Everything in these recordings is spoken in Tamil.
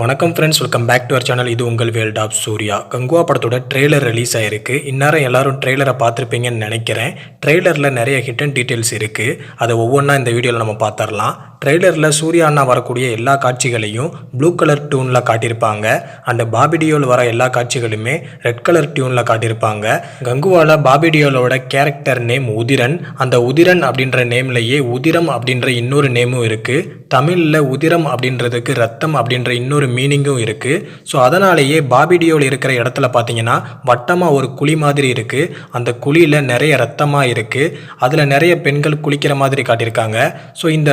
வணக்கம் friends welcome back to our channel இது உங்கள் வேல்ட் ஆஃப் சூர்யா. கங்குவா படத்தோட ட்ரெய்லர் ரிலீஸ் ஆயிருக்கு. இந்நேரம் எல்லாரும் ட்ரெய்லரை பார்த்துருப்பீங்கன்னு நினைக்கிறேன். ட்ரெய்லரில் நிறைய ஹிடன் டீட்டெயில்ஸ் இருக்குது அதை ஒவ்வொன்றா இந்த வீடியோவில் நம்ம பார்த்துடலாம். ட்ரெய்லரில் சூர்யா அண்ணா வரக்கூடிய எல்லா காட்சிகளையும் ப்ளூ கலர் டியூனில் காட்டியிருப்பாங்க. அண்ட் பாபிடியோல் வர எல்லா காட்சிகளுமே ரெட் கலர் டியூனில் காட்டியிருப்பாங்க. கங்குவால பாபிடியோலோட கேரக்டர் நேம் உதிரன். அந்த உதிரன் அப்படின்ற நேம்லேயே உதிரம் அப்படின்ற இன்னொரு நேமும் இருக்குது தமிழில் உதிரம் அப்படின்றதுக்கு ரத்தம் அப்படின்ற இன்னொரு மீனிங்கும் இருக்குது ஸோ அதனாலேயே பாபிடியோவில் இருக்கிற இடத்துல பார்த்தீங்கன்னா வட்டமாக ஒரு குழி மாதிரி இருக்குது அந்த குழியில் நிறைய ரத்தமாக இருக்குது அதில் நிறைய பெண்கள் குளிக்கிற மாதிரி காட்டியிருக்காங்க. ஸோ இந்த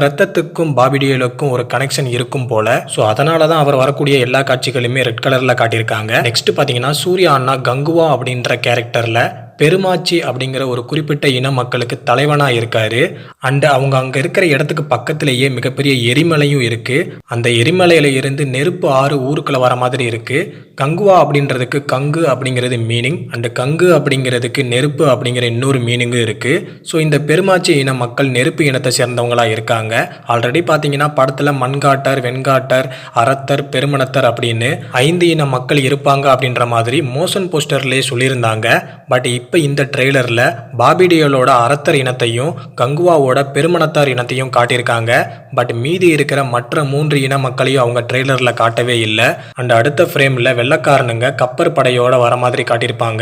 ரத்தத்துக்கும் பாபிடியலுக்கும் ஒரு கனெக்ஷன் இருக்கும் போல. ஸோ அதனால தான் அவர் வரக்கூடிய எல்லா காட்சிகளுமே ரெட் கலரில் காட்டியிருக்காங்க. நெக்ஸ்ட் பார்த்தீங்கன்னா சூர்யா அண்ணா கங்குவா அப்படின்ற கேரக்டரில் பெருமாச்சி அப்படிங்கிற ஒரு குறிப்பிட்ட இன மக்களுக்கு தலைவனாக இருக்காரு. அண்ட் அவங்க அங்கே இருக்கிற இடத்துக்கு பக்கத்திலேயே மிகப்பெரிய எரிமலையும் இருக்கு. அந்த எரிமலையில இருந்து நெருப்பு ஆறு ஊருக்குள்ள வர மாதிரி இருக்கு. கங்குவா அப்படின்றதுக்கு கங்கு அப்படிங்கிறது மீனிங் அண்டு கங்கு அப்படிங்கிறதுக்கு நெருப்பு அப்படிங்கிற இன்னொரு மீனிங்கும் இருக்கு. ஸோ இந்த பெருமாச்சி இன மக்கள் நெருப்பு இனத்தை சேர்ந்தவங்களா இருக்காங்க. ஆல்ரெடி பார்த்தீங்கன்னா படத்தில் மண்காட்டர் வெண்காட்டர் அறத்தர் பெருமணத்தர் அப்படின்னு ஐந்து இன மக்கள் இருப்பாங்க அப்படின்ற மாதிரி மோஷன் போஸ்டர்லேயே சொல்லியிருந்தாங்க. பட் இப்போ இப்போ இந்த ட்ரெய்லரில் பாபிடியோலோட அரத்தர் இனத்தையும் கங்குவாவோட பெருமணத்தார் இனத்தையும் காட்டியிருக்காங்க. பட் மீதி இருக்கிற மற்ற மூன்று இன மக்களையும் அவங்க ட்ரெய்லரில் காட்டவே இல்லை. அண்ட் அடுத்த ஃப்ரேமில் வெள்ளக்காரனுங்க கப்பர் படையோட வர மாதிரி காட்டியிருப்பாங்க.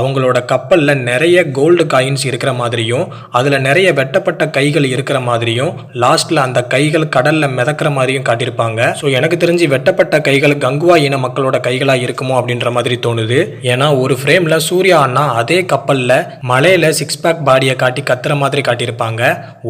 அவங்களோட கப்பலில் நிறைய கோல்டு காயின்ஸ் இருக்கிற மாதிரியும் அதில் நிறைய வெட்டப்பட்ட கைகள் இருக்கிற மாதிரியும் லாஸ்ட்டில் அந்த கைகள் கடலில் மிதக்கிற மாதிரியும் காட்டியிருப்பாங்க. ஸோ எனக்கு தெரிஞ்சு வெட்டப்பட்ட கைகள் கங்குவா இன மக்களோட கைகளாக இருக்குமோ அப்படின்ற மாதிரி தோணுது. ஏன்னா ஒரு ஃப்ரேமில் சூர்யா அண்ணா அதே கப்பலில் மலையில் சிக்ஸ் பேக் பாடியை காட்டி கத்துற மாதிரி காட்டியிருப்பாங்க.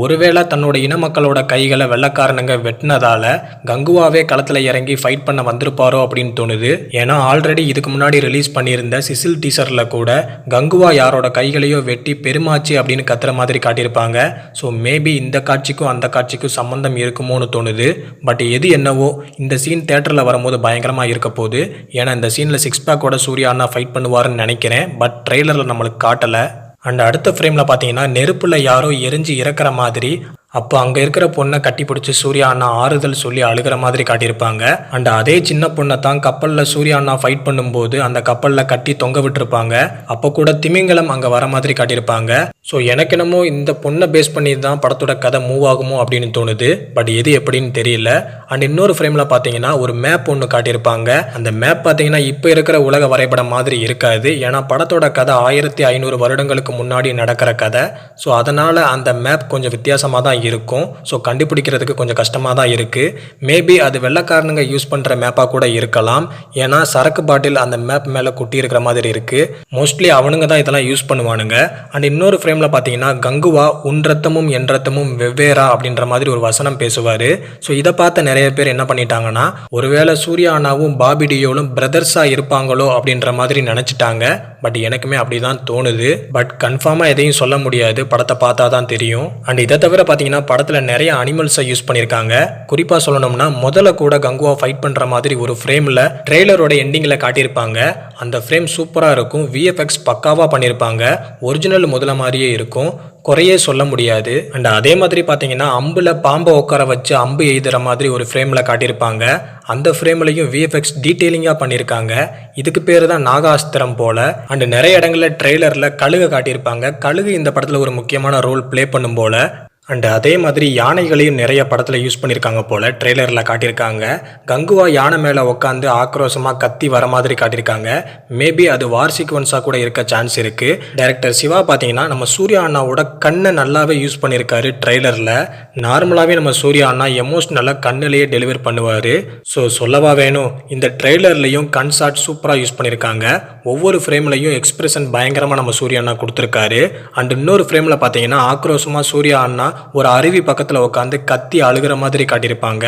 ஒருவேளை தன்னோட இன மக்களோட கைகளை வெள்ளக்காரனுங்க வெட்டினதால கங்குவாவே களத்தில் இறங்கி ஃபைட் பண்ண வந்திருப்பாரோ அப்படின்னு தோணுது. ஏன்னா ஆல்ரெடி இதுக்கு முன்னாடி ரிலீஸ் பண்ணியிருந்த சிசில் டீசரில் கூட கங்குவா யாரோட கைகளையோ வெட்டி பெருமாச்சு அப்படின்னு கத்துற மாதிரி காட்டியிருப்பாங்க. ஸோ மேபி இந்த காட்சிக்கும் அந்த காட்சிக்கும் சம்மந்தம் இருக்குமோன்னு தோணுது. பட் எது என்னவோ இந்த சீன் தேட்டரில் வரும்போது பயங்கரமாக இருக்க போகுது. ஏன்னா இந்த சீனில் சிக்ஸ் பேக்கோட சூர்யா அண்ணா ஃபைட் பண்ணுவாருன்னு நினைக்கிறேன். பட் ட்ரெய்லரில் நம்ம நம்மளுக்கு காட்டலை. அண்ட் அடுத்த ஃப்ரேமில் பார்த்தீங்கன்னா நெருப்பில் யாரோ எரிஞ்சு இறக்குற மாதிரி அப்போ அங்கே இருக்கிற பொண்ணை கட்டி பிடிச்சி சூர்யா அண்ணா ஆறுதல் சொல்லி அழுகிற மாதிரி காட்டியிருப்பாங்க. அண்ட் அதே சின்ன பொண்ணை தான் கப்பலில் சூர்யா அண்ணா ஃபைட் பண்ணும்போது அந்த கப்பலில் கட்டி தொங்க விட்டுருப்பாங்க. அப்போ கூட திமிங்கலம் அங்கே வர மாதிரி காட்டியிருப்பாங்க. ஸோ எனக்கு என்னமோ இந்த பொண்ணை பேஸ் பண்ணி தான் படத்தோட கதை மூவ் ஆகுமோ அப்படின்னு தோணுது. பட் எது எப்படின்னு தெரியல. அண்ட் இன்னொரு ஃப்ரேமில் பார்த்தீங்கன்னா ஒரு மேப் ஒன்று காட்டியிருப்பாங்க. அந்த மேப் பார்த்தீங்கன்னா இப்போ இருக்கிற உலக வரைபடம் மாதிரி இருக்காது. ஏன்னா படத்தோட கதை ஆயிரத்தி ஐநூறு வருடங்களுக்கு முன்னாடி நடக்கிற கதை. ஸோ அதனால் அந்த மேப் கொஞ்சம் வித்தியாசமாக தான் இருக்கும். ஸோ கண்டுபிடிக்கிறதுக்கு கொஞ்சம் கஷ்டமாக தான் இருக்குது மேபி அது வெள்ளைக்காரனுங்க யூஸ் பண்ணுற மேப்பாக கூட இருக்கலாம். ஏன்னா சரக்கு பாட்டில் அந்த மேப் மேலே குட்டி இருக்கிற மாதிரி இருக்குது மோஸ்ட்லி அவனுங்க தான் இதெல்லாம் யூஸ் பண்ணுவானுங்க. அண்ட் இன்னொரு ஃப்ரேமில் பார்த்தீங்கன்னா கங்குவா உன் ரத்தமும் என் ரத்தமும் வெவ்வேறா அப்படின்ற மாதிரி ஒரு வசனம் பேசுவார். ஸோ இதை பார்த்த நிறைய பேர் என்ன பண்ணிட்டாங்கன்னா ஒருவேளை சூர்யா அண்ணாவும் பாபிடியோலும் பிரதர்ஸாக இருப்பாங்களோ அப்படின்ற மாதிரி நினச்சிட்டாங்க. பட் எனக்குமே அப்படி தான் தோணுது. பட் கன்ஃபார்மாக எதையும் சொல்ல முடியாது. படத்தை பார்த்தா தான் தெரியும். அண்ட் இதை தவிர பார்த்தீங்கன்னா படத்தில் நிறைய அனிமல்ஸை யூஸ் பண்ணியிருக்காங்க. குறிப்பாக சொல்லணும்னா முதல்ல கூட கங்குவா ஃபைட் பண்ணுற மாதிரி ஒரு ஃப்ரேமில் ட்ரெய்லரோட எண்டிங்கில் காட்டியிருப்பாங்க. அந்த ஃப்ரேம் சூப்பராக இருக்கும். விஎஃப்எக்ஸ் பக்காவாக பண்ணியிருப்பாங்க. ஒரிஜினல் முதல்ல மாதிரியே இருக்கும். குறையே சொல்ல முடியாது. அண்ட் அதே மாதிரி பார்த்தீங்கன்னா அம்பில் பாம்பை உட்கார வச்சு அம்பு எய்துற மாதிரி ஒரு ஃப்ரேமில் காட்டியிருப்பாங்க. அந்த ஃப்ரேம்லையும் விஎஃப்எக்ஸ் டீட்டெயிலிங்காக பண்ணியிருக்காங்க இதுக்கு பேர் தான் நாகாஸ்திரம் போல. அண்ட் நிறைய இடங்களில் ட்ரெய்லரில் கழுகை காட்டியிருப்பாங்க. கழுகு இந்த படத்தில் ஒரு முக்கியமான ரோல் ப்ளே பண்ணும் போல. அண்டு அதே மாதிரி யானைகளையும் நிறைய படத்தில் யூஸ் பண்ணியிருக்காங்க போல் ட்ரெய்லரில் காட்டியிருக்காங்க. கங்குவா யானை மேலே உட்காந்து ஆக்ரோஷமாக கத்தி வர மாதிரி காட்டியிருக்காங்க. மேபி அது வார் சீக்வன்ஸாக கூட இருக்க சான்ஸ் இருக்குது டைரக்டர் சிவா பார்த்தீங்கன்னா நம்ம சூர்யா அண்ணாவோட கண்ணை நல்லாவே யூஸ் பண்ணியிருக்காரு ட்ரெய்லரில் நார்மலாகவே நம்ம சூர்யா அண்ணா எமோஷ்னலாக கண்ணிலேயே டெலிவர் பண்ணுவார். ஸோ சொல்லவா வேணும் இந்த ட்ரெய்லர்லையும் கண் ஷாட் சூப்பராக யூஸ் பண்ணியிருக்காங்க. ஒவ்வொரு ஃப்ரேம்லையும் எக்ஸ்பிரஷன் பயங்கரமாக நம்ம சூர்யா அண்ணா கொடுத்துருக்காரு. அண்ட் இன்னொரு ஃப்ரேமில் பார்த்தீங்கன்னா ஆக்ரோஷமாக சூர்யா அண்ணா ஒரு அருவி பக்கத்தில் உட்காந்து கத்தி அழுகிற மாதிரி காட்டியிருப்பாங்க.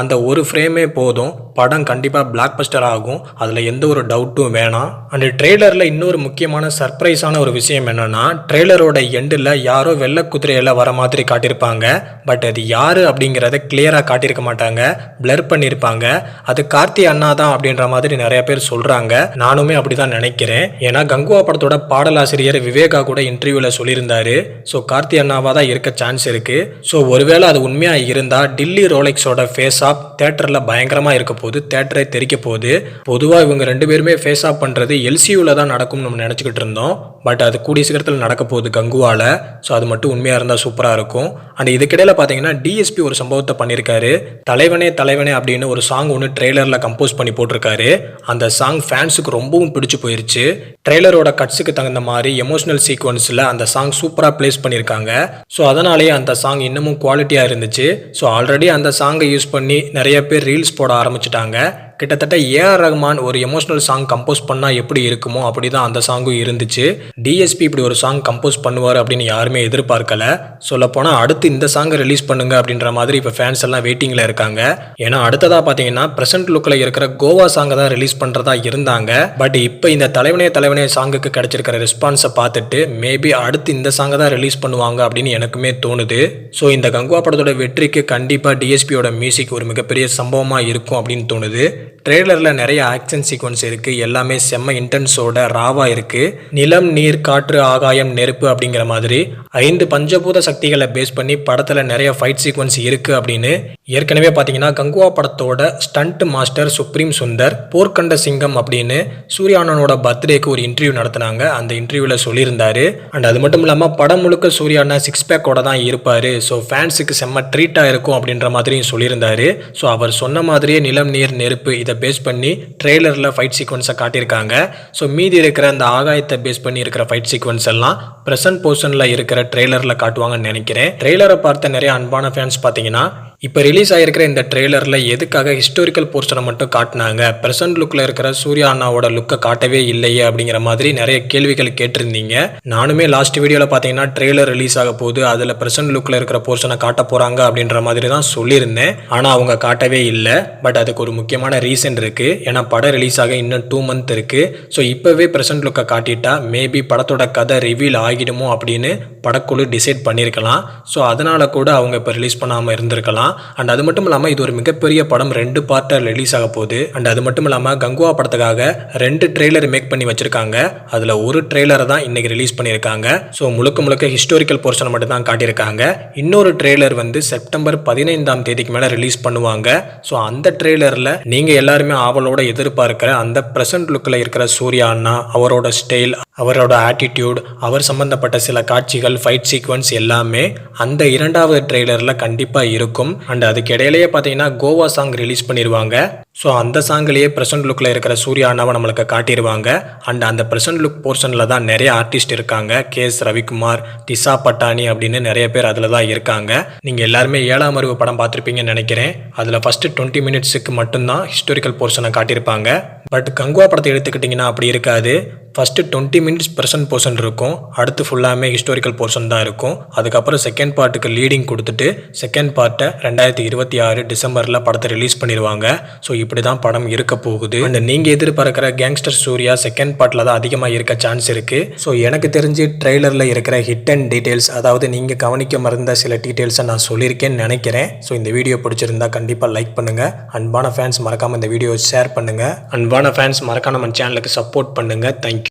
அந்த ஒரு ஃப்ரேமே போதும். படம் கண்டிப்பாக பிளாக் பஸ்டர் ஆகும். அதில் எந்த ஒரு டவுட்டும் வேணாம். அண்ட் ட்ரெய்லரில் இன்னொரு முக்கியமான சர்ப்ரைஸான ஒரு விஷயம் என்னென்னா ட்ரெய்லரோட எண்டில் யாரோ வெள்ளை குதிரையில் வர மாதிரி காட்டியிருப்பாங்க. பட் அது யாரு அப்படிங்கிறத கிளியராக காட்டியிருக்க மாட்டாங்க. பிளர் பண்ணியிருப்பாங்க. அது கார்த்தி அண்ணா தான் அப்படின்ற மாதிரி நிறைய பேர் சொல்கிறாங்க நானுமே அப்படி தான் நினைக்கிறேன். ஏன்னா கங்குவா படத்தோட பாடலாசிரியர் விவேகா கூட இன்டர்வியூவில் சொல்லியிருந்தாரு. ஸோ கார்த்தி அண்ணாவாக தான் இருக்க சான்ஸ் சான்ஸ் இருக்கு. ஸோ ஒருவேளை அது உண்மையாக இருந்தால் டில்லி ரோலெக்ஸோட ஃபேஸ் ஆஃப் தேட்டரில் பயங்கரமாக இருக்க போகுது தேட்டரை தெரிக்க போகுது. பொதுவாக இவங்க ரெண்டு பேருமே ஃபேஸ் ஆஃப் பண்ணுறது எல்சியூவில் தான் நடக்கும்னு நம்ம நினச்சிக்கிட்டு இருந்தோம். பட் அது கூடிய சீக்கிரத்தில் நடக்க போகுது கங்குவால. ஸோ அது மட்டும் உண்மையாக இருந்தால் சூப்பராக இருக்கும். அண்ட் இதுக்கிடையில் பார்த்தீங்கன்னா டிஎஸ்பி ஒரு சம்பவத்தை பண்ணியிருக்காரு தலைவனே தலைவனே அப்படின்னு ஒரு சாங் ஒன்று ட்ரெய்லரில் கம்போஸ் பண்ணி போட்டிருக்காரு. அந்த சாங் ஃபேன்ஸுக்கு ரொம்பவும் பிடிச்சு போயிருச்சு. ட்ரெய்லரோட கட்ஸுக்கு தகுந்த மாதிரி எமோஷனல் சீக்வன்ஸில் அந்த சாங் சூப்பராக ப்ளேஸ் பண்ணியிருக்காங்க ஸோ அதனாலேயே அந்த சாங் இன்னமும் குவாலிட்டியாக இருந்துச்சு. ஸோ ஆல்ரெடி அந்த சாங்கை யூஸ் பண்ணி நிறைய பேர் ரீல்ஸ் போட ஆரம்பிச்சிட்டாங்க. கிட்டத்தட்ட ஏஆர் ரஹ்மான் ஒரு எமோஷனல் சாங் கம்போஸ் பண்ணால் எப்படி இருக்குமோ அப்படி தான் அந்த சாங்கும் இருந்துச்சு. டிஎஸ்பி இப்படி ஒரு சாங் கம்போஸ் பண்ணுவார் அப்படின்னு யாருமே எதிர்பார்க்கல. சொல்லப்போனால் அடுத்து இந்த சாங்கை ரிலீஸ் பண்ணுங்க அப்படின்ற மாதிரி இப்போ ஃபேன்ஸ் எல்லாம் வெயிட்டிங்கில் இருக்காங்க. ஏன்னா அடுத்ததாக பார்த்தீங்கன்னா ப்ரெசென்ட் லுக்கில் இருக்கிற கோவா சாங்கை தான் ரிலீஸ் பண்ணுறதா இருந்தாங்க. பட் இப்போ இந்த தலைவனே தலைவனே சாங்குக்கு கிடைச்சிருக்கிற ரெஸ்பான்ஸை பார்த்துட்டு மேபி அடுத்து இந்த சாங்கை தான் ரிலீஸ் பண்ணுவாங்க அப்படின்னு எனக்குமே தோணுது. ஸோ இந்த கங்குவா படத்தோட வெற்றிக்கு கண்டிப்பாக டிஎஸ்பியோட மியூசிக் ஒரு மிகப்பெரிய சம்பவமாக இருக்கும் அப்படின்னு தோணுது. ட்ரெய்லரில் நிறைய ஆக்ஷன் சீக்வன்ஸ் இருக்குது எல்லாமே செம்ம இன்டென்ஸோட ராவாக இருக்குது நிலம் நீர் காற்று ஆகாயம் நெருப்பு அப்படிங்கிற மாதிரி ஐந்து பஞ்சபூத சக்திகளை பேஸ் பண்ணி படத்தில் நிறைய ஃபைட் சீக்வன்ஸ் இருக்குது அப்படின்னு ஏற்கனவே பார்த்தீங்கன்னா கங்குவா படத்தோட ஸ்டண்ட் மாஸ்டர் சுப்ரீம் சுந்தர் போர்க்கண்ட சிங்கம் அப்படின்னு சூர்யானனோட பர்த்டேக்கு ஒரு இன்டர்வியூ நடத்தினாங்க. அந்த இன்டர்வியூவில் சொல்லியிருந்தாரு. அண்ட் அது மட்டும் இல்லாமல் படம் முழுக்க சூர்யானா சிக்ஸ் பேக்கோட தான் இருப்பார். ஸோ ஃபேன்ஸுக்கு செம்ம ட்ரீட்டாக இருக்கும் அப்படின்ற மாதிரியும் சொல்லியிருந்தாரு. ஸோ அவர் சொன்ன மாதிரியே நிலம் நீர் நெருப்பு இதை பேஸ் பண்ணி ட்ரெய்லரில் ஃபைட் சீக்வன்ஸை காட்டியிருக்காங்க. ஸோ மீதி இருக்கிற அந்த ஆகாயத்தை பேஸ் பண்ணி இருக்கிற ஃபைட் சீக்வன்ஸ் எல்லாம் ப்ரெசன்ட் போர்ஷனில் இருக்கிற ட்ரெய்லரில் காட்டுவாங்கன்னு நினைக்கிறேன். ட்ரெய்லரை பார்த்த நிறைய அன்பான ஃபேன்ஸ் பார்த்தீங்கன்னா இப்போ ரிலீஸ் ஆகிருக்கிற இந்த ட்ரெய்லரில் எதுக்காக ஹிஸ்டோரிக்கல் போர்ஷனை மட்டும் காட்டினாங்க? ப்ரெசன்ட் லுக்கில் இருக்கிற சூர்யா அண்ணாவோட லுக்கை காட்டவே இல்லையே அப்படிங்கிற மாதிரி நிறைய கேள்விகள் கேட்டிருந்தீங்க. நானுமே லாஸ்ட் வீடியோவில் பார்த்தீங்கன்னா ட்ரெய்லர் ரிலீஸ் ஆக போது அதில் ப்ரெசன்ட் லுக்கில் இருக்கிற போர்ஷனை காட்ட போகிறாங்க அப்படின்ற மாதிரி தான் சொல்லியிருந்தேன். ஆனால் அவங்க காட்டவே இல்லை. பட் அதுக்கு ஒரு முக்கியமான ரீசன் இருக்குது ஏன்னா படம் ரிலீஸ் ஆக இன்னும் டூ மந்த் இருக்குது ஸோ இப்போவே ப்ரெசன்ட் லுக்கை காட்டிட்டா மேபி படத்தோட கதை ரிவீல் ஆகிடுமோ அப்படின்னு படக்குழு டிசைட் பண்ணியிருக்கலாம். ஸோ அதனால் கூட அவங்க இப்போ ரிலீஸ் பண்ணாமல் இருந்திருக்கலாம். அண்ட் அது மட்டும் இல்லாமல் இது ஒரு மிகப்பெரிய படம் ரெண்டு பார்ட்டாக ரிலீஸ் ஆக போகுது. அண்ட் அது மட்டும் இல்லாமல் கங்குவா படத்துக்காக ரெண்டு ட்ரெய்லர் மேக் பண்ணி வச்சிருக்காங்க. அதில் ஒரு ட்ரெய்லரை தான் இன்னைக்கு ரிலீஸ் பண்ணியிருக்காங்க. ஸோ முழுக்க முழுக்க ஹிஸ்டோரிக்கல் போர்ஷனை மட்டும் தான் காட்டியிருக்காங்க. இன்னொரு ட்ரெய்லர் வந்து செப்டம்பர் பதினைந்தாம் தேதிக்கு மேலே ரிலீஸ் பண்ணுவாங்க. ஸோ அந்த ட்ரெய்லரில் நீங்கள் எல்லாருமே ஆவலோட எதிர்பார்க்கிற அந்த ப்ரெசன்ட் லுக்கில் இருக்கிற சூர்யா அண்ணா அவரோட ஸ்டைல் அவரோட ஆட்டிடியூட் அவர் சம்மந்தப்பட்ட சில காட்சிகள் ஃபைட் சீக்வன்ஸ் எல்லாமே அந்த இரண்டாவது ட்ரெய்லரில் கண்டிப்பாக இருக்கும். அண்ட் அதுக்கு இடையிலேயே பார்த்தீங்கன்னா கோவா சாங் ரிலீஸ் பண்ணிடுவாங்க ஸோ அந்த சாங்லேயே ப்ரெசன்ட் லுக்கில் இருக்கிற சூர்யா அண்ணாவை நம்மளுக்கு காட்டிடுவாங்க அண்ட் அந்த ப்ரெசன்ட் லுக் போர்ஷனில் தான் நிறைய ஆர்டிஸ்ட் இருக்காங்க. கே எஸ் ரவிக்குமார் திசா பட்டானி அப்படின்னு நிறைய பேர் அதில் தான் இருக்காங்க. நீங்கள் எல்லாருமே ஏழாம் அறிவு படம் பார்த்துருப்பீங்கன்னு நினைக்கிறேன். அதில் ஃபஸ்ட்டு டுவெண்ட்டி மினிட்ஸுக்கு மட்டும்தான் ஹிஸ்டாரிக்கல் போர்ஷனை காட்டியிருப்பாங்க. பட் கங்குவா படத்தை எடுத்துக்கிட்டிங்கன்னா அப்படி இருக்காது. First twenty minutes present portion இருக்கும். அடுத்து ஃபுல்லாமே ஹிஸ்டாரிக்கல் போர்ஷன் தான் இருக்கும். அதுக்கப்புறம் செகண்ட் பார்ட்டுக்கு லீடிங் கொடுத்துட்டு செகண்ட் பார்ட்டை ரெண்டாயிரத்தி இருபத்தி ஆறு டிசம்பரில் படத்தை ரிலீஸ் பண்ணிடுவாங்க ஸோ இப்படி தான் படம் இருக்க போகுது. அண்ட் நீங்கள் எதிர்பார்க்குற கேங்ஸ்டர் சூர்யா செகண்ட் பார்ட்டில் தான் அதிகமாக இருக்க சான்ஸ் இருக்குது ஸோ எனக்கு தெரிஞ்சு ட்ரெய்லரில் இருக்கிற ஹிட் அண்ட் டீட்டெயில்ஸ் அதாவது நீங்கள் கவனிக்க மறந்த சில டீட்டெயில்ஸை நான் சொல்லியிருக்கேன்னு நினைக்கிறேன். ஸோ இந்த வீடியோ பிடிச்சிருந்தா கண்டிப்பாக லைக் பண்ணுங்கள் அன்பான ஃபேன்ஸ் மறக்காமல் இந்த வீடியோ ஷேர் பண்ணுங்கள் அன்பான ஃபேன்ஸ் மறக்காம நம்ம சேனலுக்கு சப்போர்ட் பண்ணுங்கள் தேங்க்யூ